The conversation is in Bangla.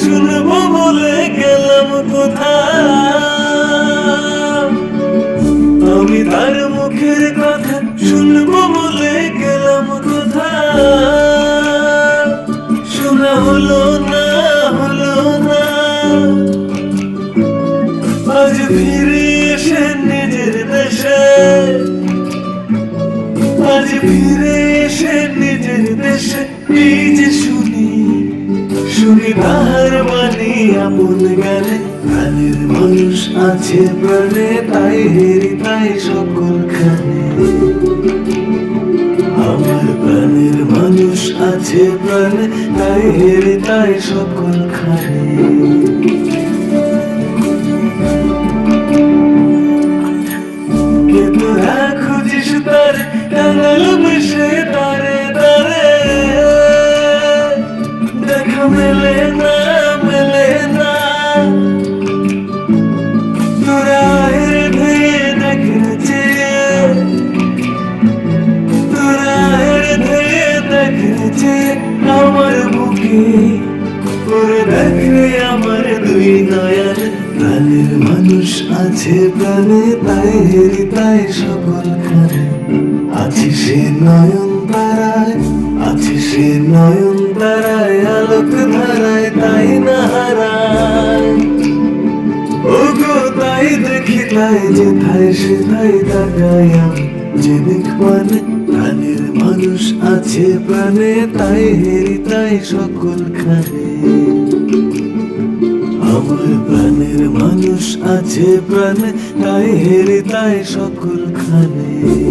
শুনব বলে গেলাম কোথায়? আমি তার মুখের কথা শুনব বলে গেলাম কোথায়? শোনা হলো না হলো না। আজ ফিরে এসে নিজের দেশে। আজ ফিরে এসে নিজের দেশে এই আপন মানুষ আছে প্রাণে তাই হেরি তাই সকল খানে। আমার প্রাণের মানুষ আছে প্রাণে তাই হেরি তাই সকল খানে। কে তোরা খুঁজিস তার টাঙ্গাল বসে তারে দেখেছে আমার বুকে করে দেখে আমার দুই নয়ন। প্রাণের মানুষ আছে প্রাণে, তাই হেরি তাই সকল খানে আছে সে নয়ন তারায়, আছে সে নয়ন তারায়, আলোক ধারায় তাই না হারায়। ওগো, তাই দেখি তাই যে তাই সে তাই তাকাই আমি। যে দেখবানে প্রাণের মানুষ আছে প্রাণে, তাই হেরি, তাই সকল খানে। আমার প্রাণের মানুষ আছে প্রাণে, তাই হেরি, তাই সকল খানে।